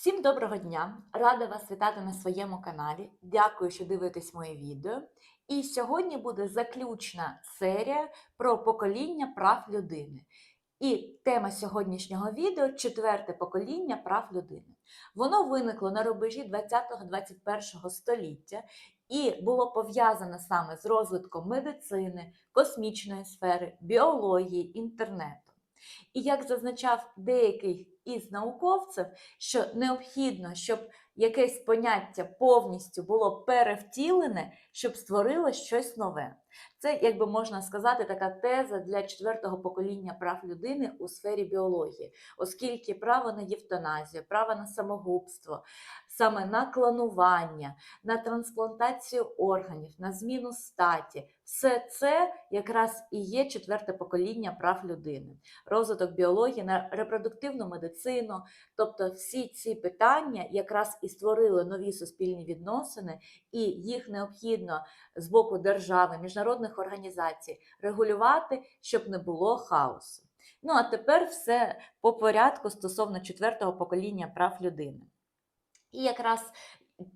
Всім доброго дня! Рада вас вітати на своєму каналі. Дякую, що дивитесь моє відео. І сьогодні буде заключна серія про покоління прав людини. І тема сьогоднішнього відео четверте покоління прав людини. Воно виникло на рубежі 20-21 століття і було пов'язане саме з розвитком медицини, космічної сфери, біології, інтернету. І як зазначав деякий із науковців, що необхідно, щоб якесь поняття повністю було перевтілене, щоб створило щось нове. Це, як би можна сказати, така теза для четвертого покоління прав людини у сфері біології, оскільки право на євтаназію, право на самогубство, саме на клонування, на трансплантацію органів, на зміну статі, все це якраз і є четверте покоління прав людини, розвиток біології на репродуктивну медицину. Тобто всі ці питання якраз і створили нові суспільні відносини, і їх необхідно з боку держави, міжнародних організацій регулювати, щоб не було хаосу. Ну а тепер все по порядку стосовно четвертого покоління прав людини. І якраз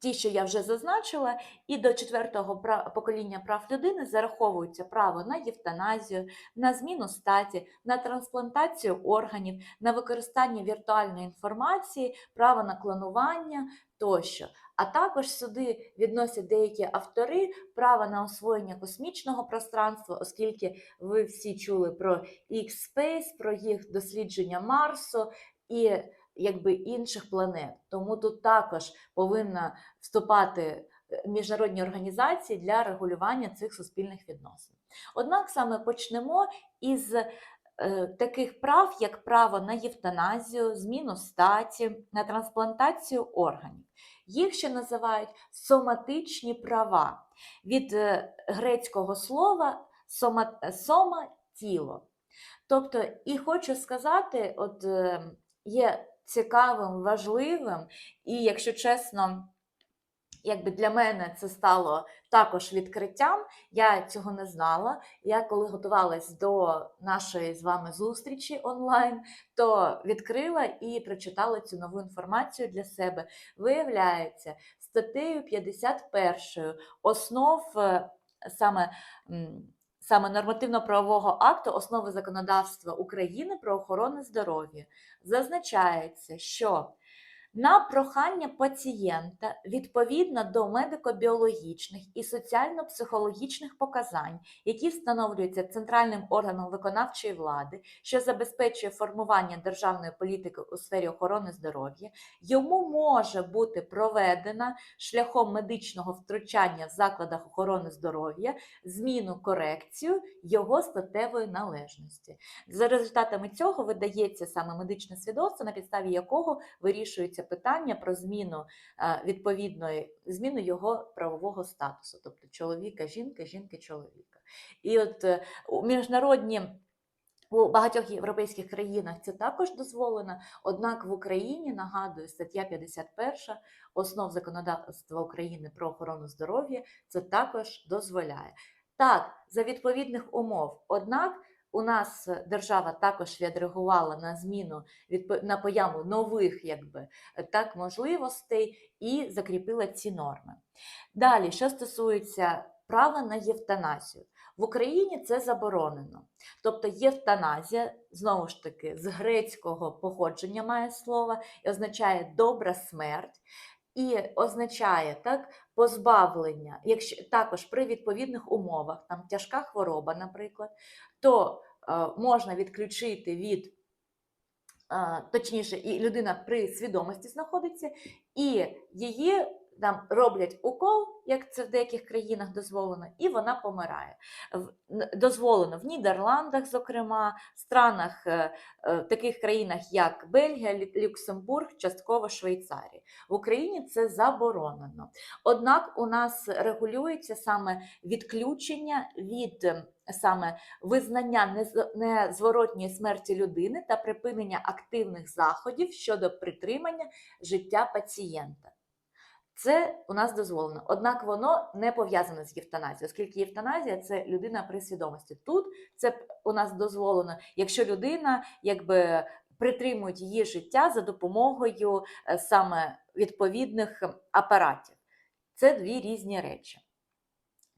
ті, що я вже зазначила, і до четвертого покоління прав людини зараховується право на євтаназію, на зміну статі, на трансплантацію органів, на використання віртуальної інформації, право на клонування тощо. А також сюди відносять деякі автори право на освоєння космічного пространства, оскільки ви всі чули про X-Space, про їх дослідження Марсу і якби інших планет. Тому тут також повинна вступати е, міжнародні організації для регулювання цих суспільних відносин. Однак саме почнемо із е, таких прав, як право на євтаназію, зміну статі, на трансплантацію органів. Їх ще називають соматичні права від е, грецького слова сома, сома тіло. Тобто, і хочу сказати, от є цікавим, важливим, і, якщо чесно, якби для мене це стало також відкриттям, я цього не знала. Я коли готувалась до нашої з вами зустрічі онлайн, то відкрила і прочитала цю нову інформацію для себе. Виявляється, статтею 51 основ е, саме. Саме нормативно-правового акту основи законодавства України про охорону здоров'я. Зазначається, що на прохання пацієнта відповідно до медико-біологічних і соціально-психологічних показань, які встановлюються центральним органом виконавчої влади, що забезпечує формування державної політики у сфері охорони здоров'я, йому може бути проведена шляхом медичного втручання в закладах охорони здоров'я зміну корекцію його статевої належності. За результатами цього видається саме медичне свідоцтво, на підставі якого вирішується питання про зміну е, відповідної зміну його правового статусу, тобто чоловіка, жінки, жінки, чоловіка. І от е, у міжнародні. У багатьох європейських країнах це також дозволено, однак в Україні, нагадую, стаття 51 основ законодавства України про охорону здоров'я це також дозволяє. Так, за відповідних умов. Однак у нас держава також відреагувала на зміну на появу нових якби, так, можливостей і закріпила ці норми. Далі, що стосується права на євтаназію. В Україні це заборонено. Тобто євтаназія, знову ж таки, з грецького походження має слово і означає добра смерть. І означає так позбавлення, якщо також при відповідних умовах, там тяжка хвороба, наприклад, то е, можна відключити від, е, точніше, і людина при свідомості знаходиться, і її там роблять укол, як це в деяких країнах дозволено, і вона помирає. Дозволено в Нідерландах, зокрема, в странах, е, е, в таких країнах, як Бельгія, Люксембург, частково Швейцарія. В Україні це заборонено. Однак у нас регулюється саме відключення від е, саме визнання нез- незворотньої смерті людини та припинення активних заходів щодо притримання життя пацієнта. Це у нас дозволено. Однак воно не пов'язане з євтаназією, оскільки євтаназія це людина при свідомості. Тут це у нас дозволено, якщо людина якби притримують її життя за допомогою е, саме відповідних апаратів. Це дві різні речі.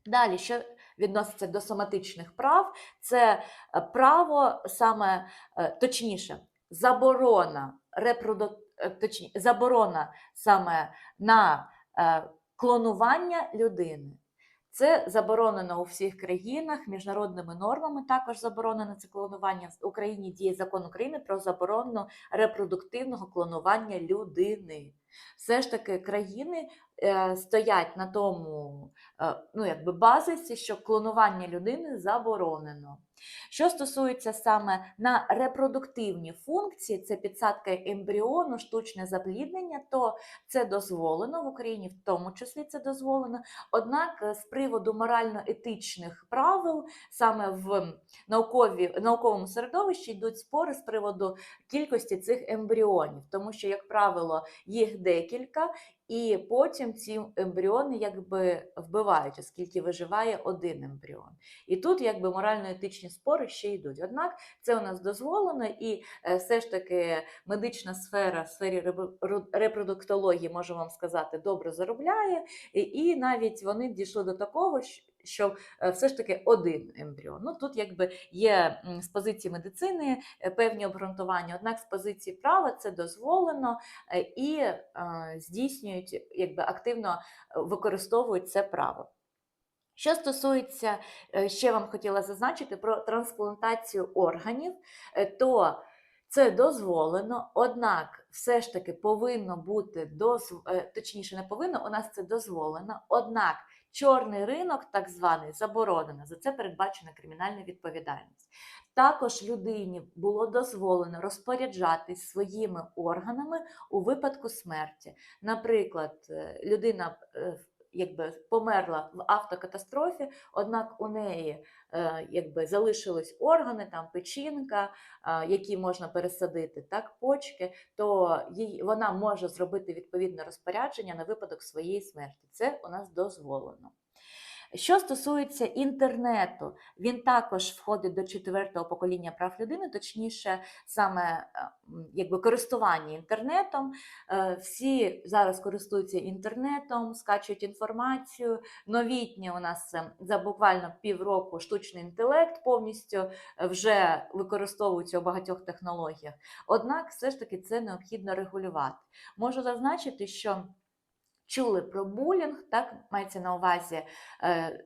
Далі, що відноситься до соматичних прав, це е, право саме е, точніше, заборона репроду... е, точні, заборона саме на е, клонування людини. Це заборонено у всіх країнах міжнародними нормами. Також заборонено це клонування. В Україні діє закон України про заборону репродуктивного клонування людини. Все ж таки країни е, стоять на тому ну, якби базисі, що клонування людини заборонено. Що стосується саме на репродуктивні функції, це підсадка ембріону, штучне запліднення, то це дозволено в Україні, в тому числі це дозволено. Однак е, з приводу морально-етичних правил саме в наукові, науковому середовищі йдуть спори з приводу кількості цих ембріонів, тому що, як правило, їх декілька, і потім ці ембріони якби вбивають, оскільки виживає один ембріон. І тут якби морально-етичні спори ще йдуть. Однак це у нас дозволено, і е, все ж таки медична сфера в сфері репродуктології, можу вам сказати, добре заробляє, і, навіть вони дійшли до такого, що е, все ж таки один ембріон. Ну тут якби є з позиції медицини е, певні обґрунтування, однак з позиції права це дозволено і здійснюють, якби активно використовують це право. Що стосується, е, ще вам хотіла зазначити про трансплантацію органів, е, то це дозволено, однак все ж таки повинно бути дозв... е, точніше, не повинно, у нас це дозволено, однак чорний ринок, так званий, заборонено. За це передбачена кримінальна відповідальність. Також людині було дозволено розпоряджатись своїми органами у випадку смерті. Наприклад, людина якби померла в автокатастрофі, однак у неї е, якби залишились органи, там печінка, е, які можна пересадити, так, почки, то їй, вона може зробити відповідне розпорядження на випадок своєї смерті. Це у нас дозволено. Що стосується інтернету, він також входить до четвертого покоління прав людини, точніше, саме е, якби користування інтернетом. Е, Всі зараз користуються інтернетом, скачують інформацію. Новітнє у нас е, за буквально півроку штучний інтелект повністю вже використовується у багатьох технологіях. Однак, все ж таки, це необхідно регулювати. Можу зазначити, що чули про булінг, так мається на увазі е, е,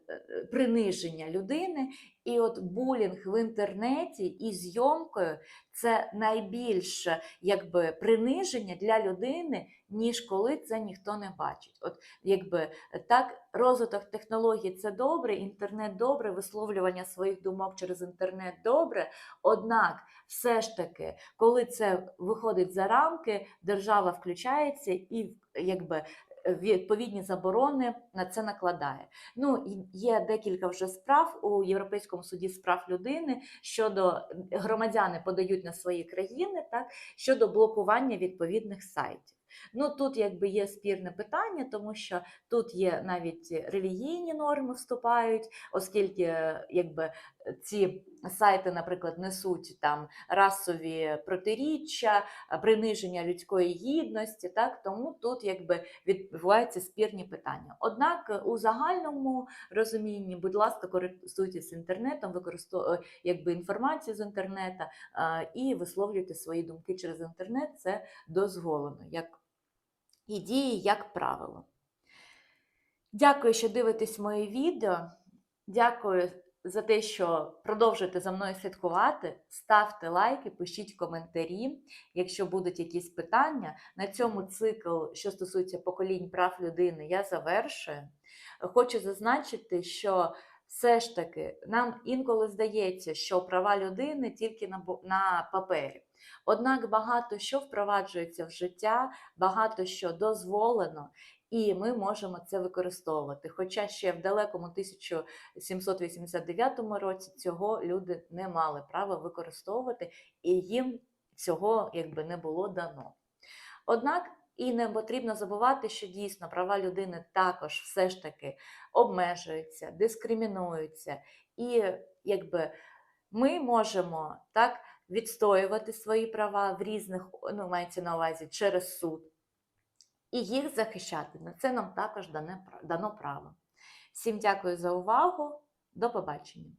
приниження людини. І от булінг в інтернеті і зйомкою це найбільше якби приниження для людини, ніж коли це ніхто не бачить. От якби так, розвиток технологій це добре, інтернет добре, висловлювання своїх думок через інтернет добре. Однак, все ж таки, коли це виходить за рамки, держава включається і якби відповідні заборони на це накладає. Ну є декілька вже справ у Європейському суді з прав людини щодо громадяни подають на свої країни, так щодо блокування відповідних сайтів. Ну тут якби є спірне питання, тому що тут є навіть релігійні норми вступають, оскільки якби ці сайти, наприклад, несуть там расові протиріччя, е, приниження людської гідності, так тому тут якби відбуваються спірні питання. Однак е, у загальному розумінні, будь ласка, користуйтесь інтернетом, використовуйте якби інформацію з інтернету е, і висловлюйте свої думки через інтернет. Це дозволено як і діє як правило. Дякую, що дивитесь моє відео. Дякую за те, що продовжуєте за мною слідкувати. Ставте лайки, пишіть коментарі, якщо будуть якісь питання. На цьому цикл, що стосується поколінь прав людини, я завершую. Хочу зазначити, що все ж таки нам інколи здається, що права людини тільки на, папері. Однак багато що впроваджується в життя, багато що дозволено, і ми можемо це використовувати. Хоча ще в далекому 1789 році цього люди не мали права використовувати, і їм цього якби не було дано. Однак і не потрібно забувати, що дійсно права людини також все ж таки обмежуються, дискримінуються, і якби ми можемо так відстоювати свої права в різних, ну, мається на увазі через суд, і їх захищати. На це нам також дане, дано право. Всім дякую за увагу. До побачення.